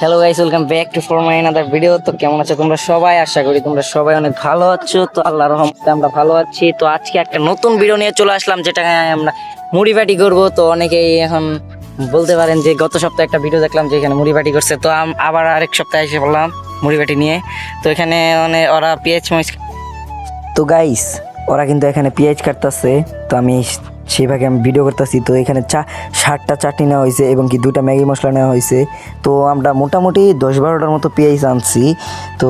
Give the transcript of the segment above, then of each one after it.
Hello guys welcome back to for my another video তো কেমন আছো তোমরা সবাই? আশা করি তোমরা সবাই অনেক ভালো আছো। তো আল্লাহর রহমতে আমরা ভালো আছি। তো আজকে একটা নতুন ভিডিও নিয়ে চলে আসলাম, যেটা আমরা মুড়ি পাটি করব। তো অনেকেই এখন বলতে পারেন যে গত সপ্তাহে একটা ভিডিও দেখলাম যে এখানে মুড়ি বাটি করছে। তো আবার আরেক সপ্তাহে এসে বললাম মুড়ি পাটি নিয়ে। তো এখানে মানে ওরা পেঁয়াজ মরিচ তো গাইস ওরা কিন্তু এখানে পেঁয়াজ কাটতেছে। তো আমি সেইভাবে আমি ভিডিও করতেছি। তো এখানে চা ষাটটা চাটনি নেওয়া হয়েছে এবং কি দুটা ম্যাগি মশলা নেওয়া হয়েছে। তো আমরা মোটামুটি দশ বারোটার মতো পেঁয়াজ আনছি। তো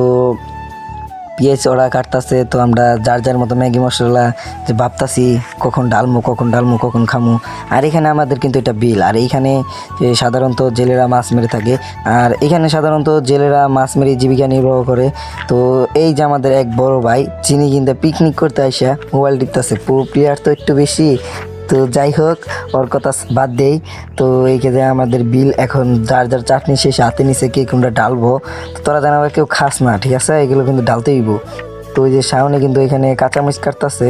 পেঁয়াজ ওরা কাটতাছে, তো আমরা যার যার মতো ম্যাগি মশলা যে ভাবতাছি, কখন ডালমু কখন ডালমু, কখন খামু। আর এখানে আমাদের কিন্তু এটা বিল। আর এইখানে সাধারণত জেলেরা মাছ মেরে থাকে। আর এখানে সাধারণত জেলেরা মাছ মেরে জীবিকা নির্বাহ করে। তো এই যে আমাদের এক বড় ভাই, যিনি কিন্তু পিকনিক করতে আসা মোবাইল টিপতেছে। পুরো প্লেয়ার তো একটু বেশি। তো যাই হোক, ওর কথা বাদ দেই। তো এই আমাদের বিল এখন যার যার চাটনি শেষ হাতে নিচে কে কোনটা ডালবো, তো তোরা জানাবে কেউ খাস না, ঠিক আছে? এগুলো কিন্তু ডালতে হইব। তো ওই যে সামনে কিন্তু এখানে কাঁচামরিচ কাটতেছে।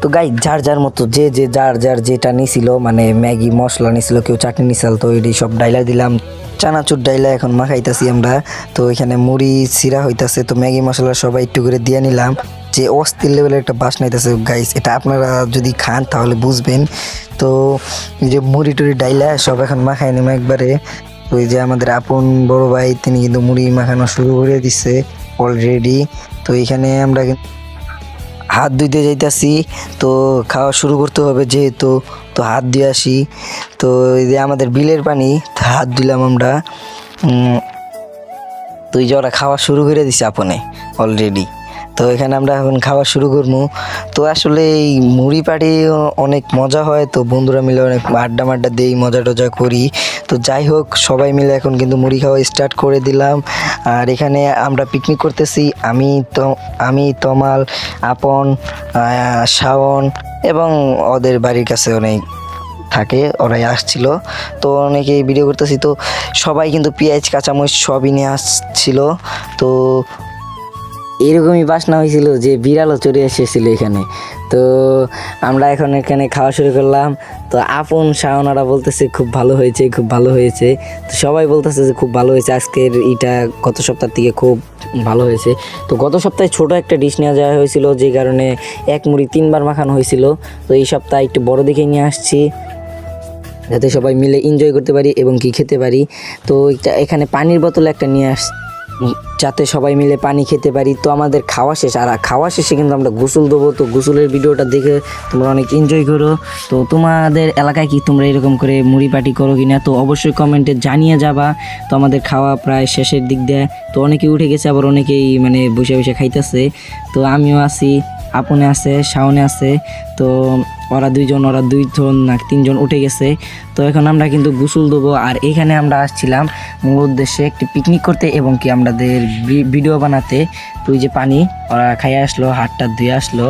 তো গাই, যার যার মতো, যে যে যার যার যেটা নিছিল মানে ম্যাগি, মশলা নিছিল, কেউ চাটনি নিছিল, তো এটি সব ডাইলা দিলাম। চানাচুর ডাইলা এখন মাখাইতাছি আমরা। তো এখানে মুড়ি, সিরা হইতাছে, তো ম্যাগি মশলা সবাই একটু করে দিয়ে নিলাম। যে অস্থির লেভেলের একটা বাসনা হইতাছে গাইস এটা আপনারা যদি খান তাহলে বুঝবেন। তো যে মুড়ি টুড়ি ডাইলা সব এখন মাখাই নিলাম একবারে। এই যে আমাদের আপন বড় ভাই তিনি কিন্তু মুড়ি মাখানো শুরু করে দিচ্ছে অলরেডি তো এখানে আমরা হাত ধুইতে যাইতাছি তো খাওয়া শুরু করতে হবে যেহেতু তো হাত দিয়ে আসি। তো এই যে আমাদের বিলের পানি হাত দিলাম আমরা। উম, তো এই যে ওরা খাওয়া শুরু করে দিছে আপনে অলরেডি তো এখানে আমরা এখন খাওয়া শুরু করব। তো আসলে এই মুড়ি পাটি অনেক মজা হয়, তো বন্ধুরা মিলে অনেক আড্ডা মাড্ডা দিই, মজা টজা করি। তো যাই হোক, সবাই মিলে এখন কিন্তু মুড়ি খাওয়া স্টার্ট করে দিলাম। আর এখানে আমরা পিকনিক করতেছি, আমি তো, আমি, তমাল, আপন শাওন এবং ওদের বাড়ির কাছে অনেক থাকে, ওরাই আসছিল। তো অনেকেই ভিডিও করতেছি, তো সবাই কিন্তু পেঁয়াজ, কাঁচামরিচ সবই নিয়ে আসছিল। তো এরকমই বাসনা হয়েছিল যে বিড়ালও চড়ে এসেছিল এখানে। তো আমরা এখন এখানে খাওয়া শুরু করলাম। তো আপন শাওনারা বলতেছে, খুব ভালো হয়েছে, খুব ভালো হয়েছে। তো সবাই বলতেছে যে, খুব ভালো হয়েছে। আজকের এটা গত সপ্তাহ থেকে খুব ভালো হয়েছে। তো গত সপ্তাহে ছোট একটা ডিশ নেওয়া যাওয়া হয়েছিল, যে কারণে এক মুড়ি তিনবার মাখানো হয়েছিল। তো এই সপ্তাহে একটু বড় দেখে নিয়ে আসছি, যাতে সবাই মিলে এনজয় করতে পারি এবং কি খেতে পারি। তো এটা এখানে পানির বোতল একটা নিয়ে আস যাতে সবাই মিলে পানি খেতে পারি। তো আমাদের খাওয়া শেষ। আর খাওয়া শেষে কিন্তু আমরা গোসল দেবো। তো গোসলের ভিডিওটা দেখে তোমরা অনেক এনজয় করো। তো তোমাদের এলাকায় কি তোমরা এরকম করে মুড়ি পাটি করো কিনা? তো অবশ্যই কমেন্টে জানিয়ে যাবা। তো আমাদের খাওয়া প্রায় শেষের দিক দিয়ে। তো অনেকেই উঠে গেছে, আবার অনেকেই মানে বসে বসে খাইতেছে। তো আমিও আছি, আপনে আছে, শাওনে আছে। তো ওরা দুইজন ওরা দুইজন না, তিনজন উঠে গেছে। তো এখন আমরা কিন্তু গোসল দেবো। আর এখানে আমরা আসছিলাম মূল উদ্দেশ্যে একটি পিকনিক করতে এবং কি আমাদের ভিডিও বানাতে। তো যে পানি, ওরা খাইয়ে আসলো, হাতটা ধুয়ে আসলো।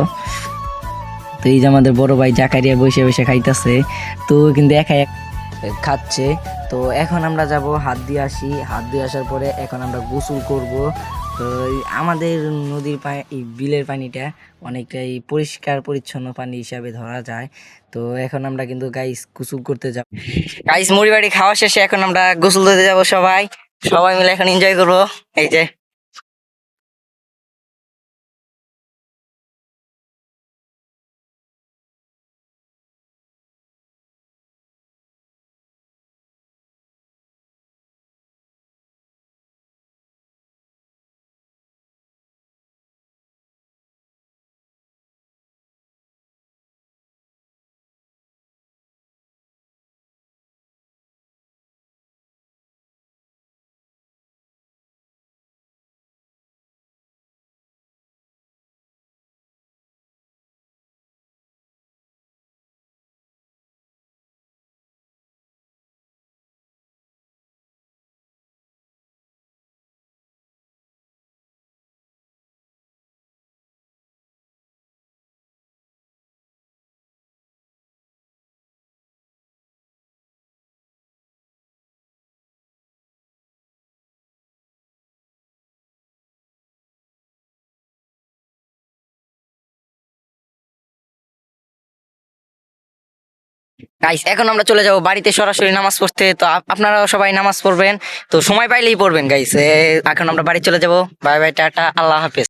তো এই যে আমাদের বড় ভাই জাকারিয়া বসে বসে খাইতেছে। তো কিন্তু একাই এক খাচ্ছে। তো এখন আমরা যাব, হাত দিয়ে আসি। হাত দিয়ে আসার পরে এখন আমরা গোসল করব। তো আমাদের নদীর পানি বিলের পানিটা অনেকটাই পরিষ্কার, পরিচ্ছন্ন পানি হিসাবে ধরা যায়। তো এখন আমরা কিন্তু গাইস গোসল করতে যাব। গাইস মুড়ি বাড়ি খাওয়া শেষে এখন আমরা গোসল দিতে যাব সবাই। সবাই মিলে এখন এনজয় করব। এই যে গাইস এখন আমরা চলে যাব বাড়িতে সরাসরি নামাজ পড়তে। তো আপনারা সবাই নামাজ পড়বেন। তো সময় পাইলেই পড়বেন গাইস এখন আমরা বাড়ি চলে যাব। বাই বাই, টাটা, আল্লাহ হাফেজ।